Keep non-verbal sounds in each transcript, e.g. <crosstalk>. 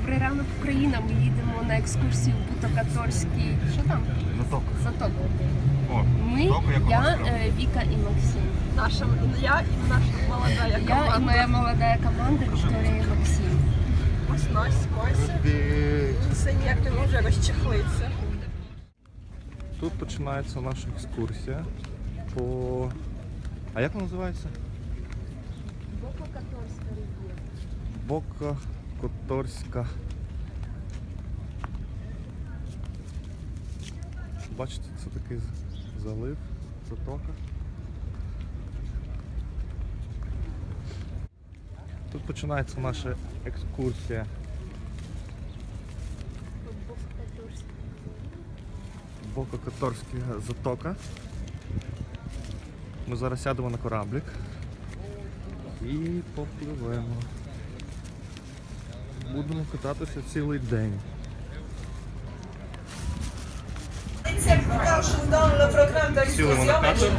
Добрий ранок, Україна. Ми їдемо на екскурсію в Бутокаторський. Що там? Заток. Затоку. О, Ми, я, е, Віка і Максим. Наша, я і наша молода Я і команда. моя молода команда Вікторія і Максим. Ось Настя. Він все ніяк не може розчехлитися. Тут починається наша екскурсія по. А як вона називається? Бока Которська. Бачите, це такий залив, затока. Тут починається наша екскурсія. Бока Которська затока. Ми зараз сядемо на кораблик і попливемо. Будемо кататися цілий день. Сіли ми на катер.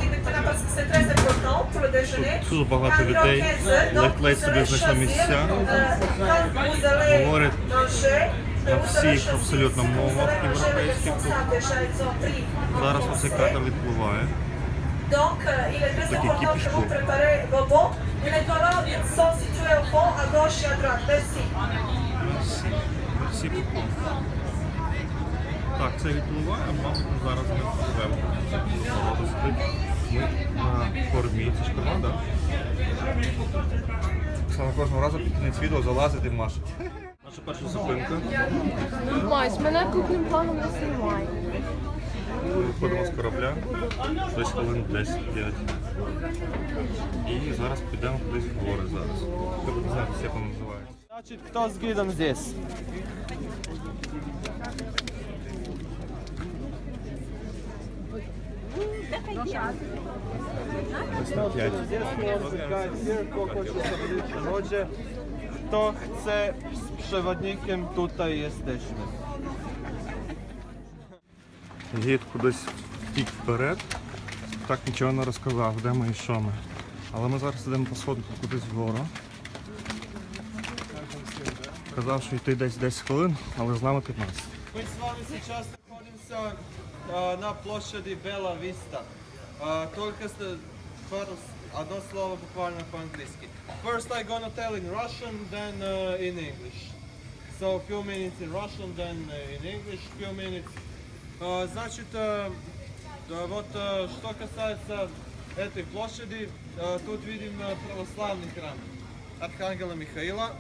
Тут дуже багато людей. donc Ледь-ледь собі знайшли місця. euh, Говорять на всіх абсолютно мовах європейських. Зараз оцей катер відпливає. Donc, euh, il est très important que vous був. préparez vos bons. Les toilettes, sont situés au fond, à gauche et à droite. Merci. Всі купом. Так, це відпливає, мабуть, ми зараз не сидить. Ми на кормі. Це ж корма, так? Саме кожного разу під кінець відео залазить і машить. <laughs> Наша перша зупинка. Мась, мене крупним планом не знімай. Виходимо з корабля. Десь хвилин 10-5. І зараз підемо кудись в гори зараз. Хто буде знати, як воно називається. Значит, кто с гидом здесь? Десь на 5. Здесь музика, зірку, хочу зробити. Хто chce з przewodnikiem, tutaj jesteśmy. Гід кудись втік вперед. Так нічого не розказав, де ми і що ми. Але ми зараз йдемо по сходку кудись вгору. Казав, що йти десь 10 хвилин, але з нами 15. Ми з вами сейчас находимся а, на площади Бела Виста. А, Только с- пару, с- одно слово буквально по-английски. First I gonna tell in Russian, then uh, in English. So few minutes in Russian, then uh, in English, few minutes. А, Значит, э, да, вот э, что касается этой площади, э, тут видим э, православный храм Архангела Михаила, э,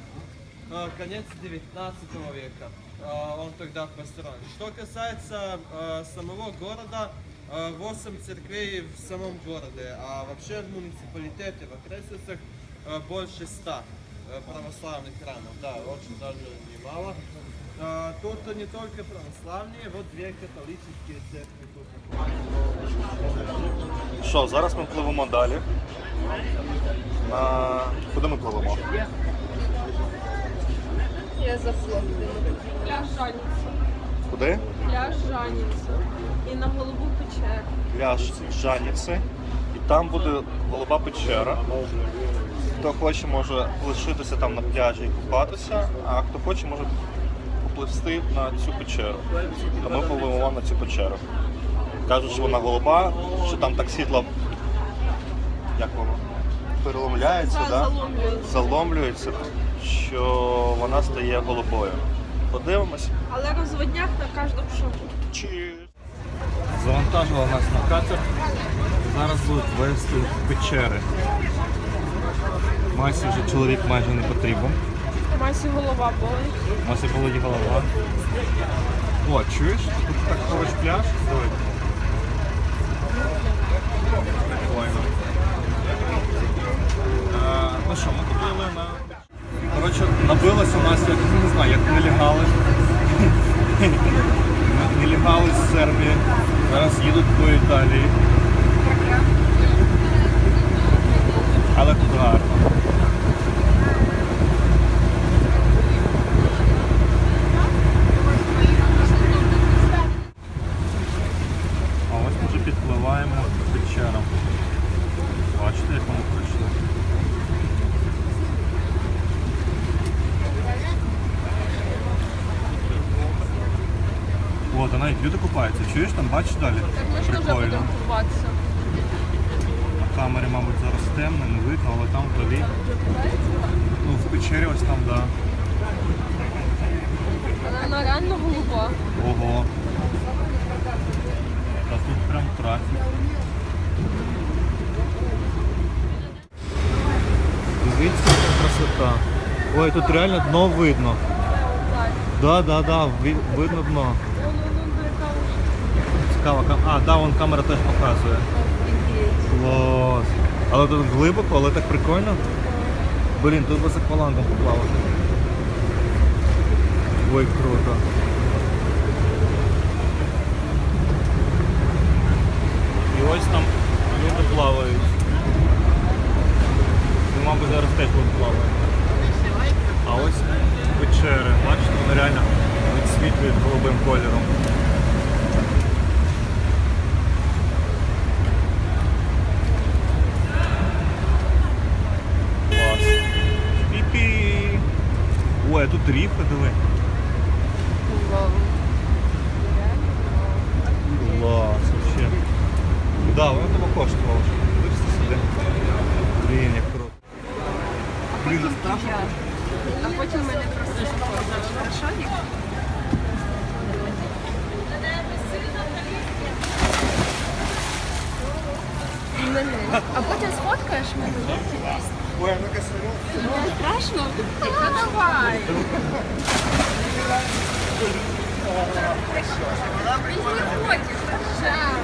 Конец 19 века. Э, Он тогда построен. Что касается э, самого города, 8 церквей в самом городе, а вообще в муниципалитете, в окрестностях больше 100 э, православных храмов. Да, очень даже немало. А, Тут не только православные, вот две католические церкви тут. Що, зараз ми пливемо далі. На... Куди ми пливемо? Я заплакала. Пляж Жаніця. Куди? Пляж Жаніця. І на голубу печеру. Пляж Жаніці. І там буде голуба печера. Хто хоче, може лишитися там на пляжі і купатися, а хто хоче, може попливсти на цю печеру. То ми пливемо на цю печеру. Кажуть, що вона голуба, що там так світло. Як воно? Переломляється, да? заломлюється. Що вона стає голубою. Подивимось. Але розводняк на кожному шагу. Завантажила нас на катер. Зараз будуть вести в печери. Масі вже чоловік майже не потрібен. Масі голова болить. Масі болить голова. О, чуєш? Тут так поруч пляж. Ой. Прикольно. А, ну що, ми купили на. Коротше, набилося у нас, як не знаю, як нелегали. Нелегали з Сербії. Зараз їдуть до Італії. Але тут гарно. А ось ми вже підпливаємо к печерам. Бачите, як воно пройшло. От, а навіть люди купаються. Чуєш там, бачиш далі? Так ми ж теж будемо купатися. На камері, мабуть, зараз темно, не видно, але там вдалі. Ну, в печері ось там, так. Да. Вона реально голуба. Ого. Та тут прям трафік. Дивіться, яка красота. Ой, тут реально дно видно. Да, да, да, ви- видно дно. Цікаво, кам- а, да, вон камера теж показує. Клас. Але тут глибоко, але так прикольно. Блін, тут би з аквалангом поплавати. Ой, круто. І ось там люди плавають. Ну, мабуть, зараз теж будуть плавати. А ось печери. Бачите, вони реально відсвітлюють голубим кольором. Клас. Пі-пі. Ой, ходили. Клас, вообще. Да, воно тебе коштувало. Дивишся сюди. Блін, як круто. Блін, а потім мене просто заходили. Хорошо, Не страшно? Ну давай. Чао.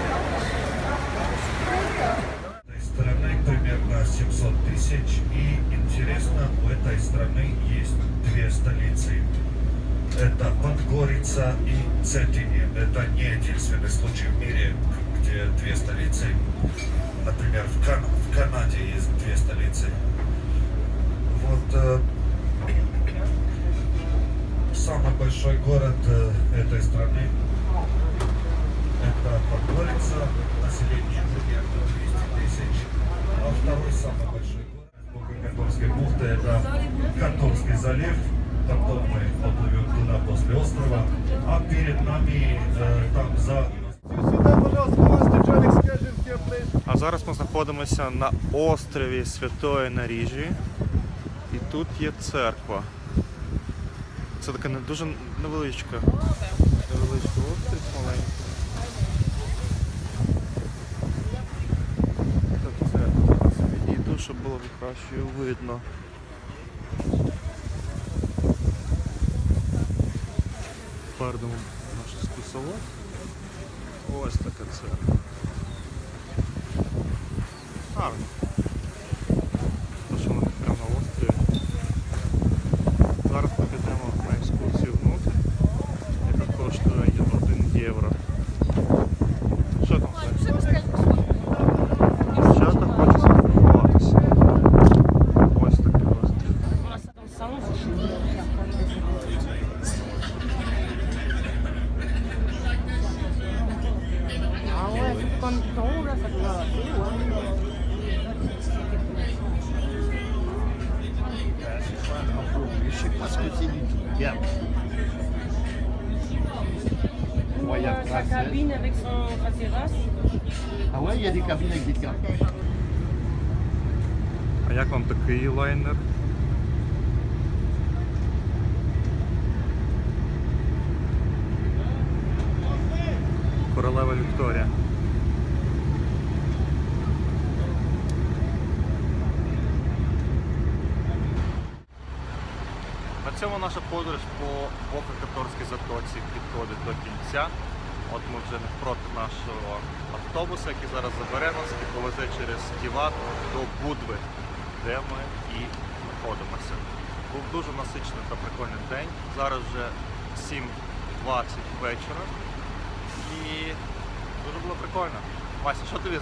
этой страны примерно 700 тысяч. И интересно, у этой страны есть две столицы. Это Подгорица и Цетине. Это не единственный случай в мире, где две столицы. Например, в, Кан- в Канаде есть две столицы. Вот э, самый большой город э, этой страны это Подгорица, население примерно 200 тысяч. А второй самый большой город около Катурской бухты это Катурский залив. Потом мы поплывем туда после острова. А перед нами э, там за А зараз ми знаходимося на острові Святої Наріжі. І тут є церква. Це така не дуже невеличка. Невеличкий острів маленький. Тут церква. Відійду, щоб було краще видно. Попереду наш списовод. Ось така церква. Гарно. То, що ми прямо на острові. Зараз ми підемо на екскурсію внутрі, яка коштує 1 євро. Що там? Зай? Дівчата хочуть сфотографуватися. Ось такий острів. Je sais pas ce que c'est du tout. Regarde. Royal sa Princess. cabine avec son, sa terrasse. Ah ouais, il y. А як вам такий лайнер? Королева Вікторія. На цьому наша подорож по Бока-Каторській затоці підходить до кінця. От ми вже навпроти нашого автобуса, який зараз забере нас і повезе через Ківат до Будви, де ми і знаходимося. Був дуже насичений та прикольний день. Зараз вже 7.20 вечора. І дуже було прикольно. Вася, що тобі